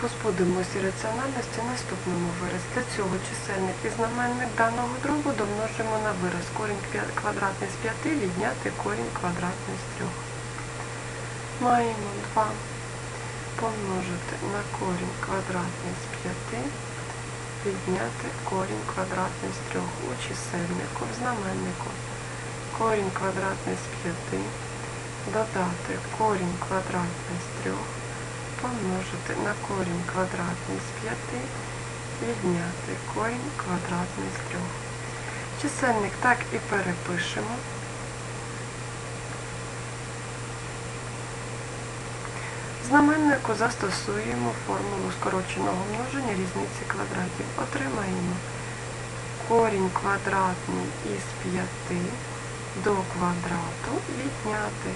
Позбудемося раціональності наступному вираз. Для цього чисельник і знаменник даного дробу домножимо на вираз. Корінь квадратний з 5 відняти корінь квадратний з 3. Маємо 2 помножити на корінь квадратний з 5 відняти корінь квадратний з 3 у чисельнику, в знаменнику. Корінь квадратний з 5 додати корінь квадратний з 3 помножити на корінь квадратний з 5, відняти корінь квадратний з 3. Чисельник так і перепишемо. Знаменнику застосуємо формулу скороченого множення різниці квадратів. Отримаємо корінь квадратний із 5 до квадрату відняти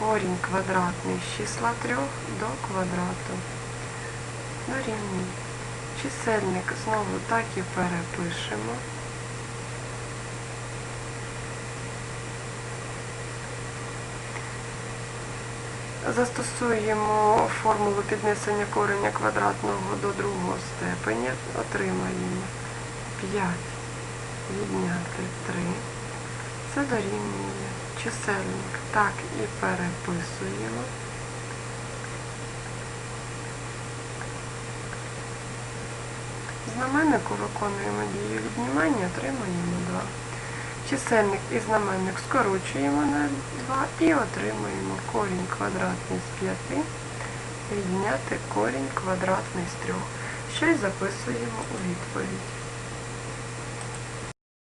корінь квадратний з числа 3 до квадрату. Дорівнює. Чисельник знову так і перепишемо. Застосуємо формулу піднесення кореня квадратного до другого степеня. Отримаємо 5 відняти 3. Це дорівнює чисельник. Так і переписуємо. Знаменнику виконуємо дію віднімання, отримаємо 2. Чисельник і знаменник скорочуємо на 2 і отримаємо корінь квадратний з 5 відняти корінь квадратний з 3. Що й записуємо у відповідь.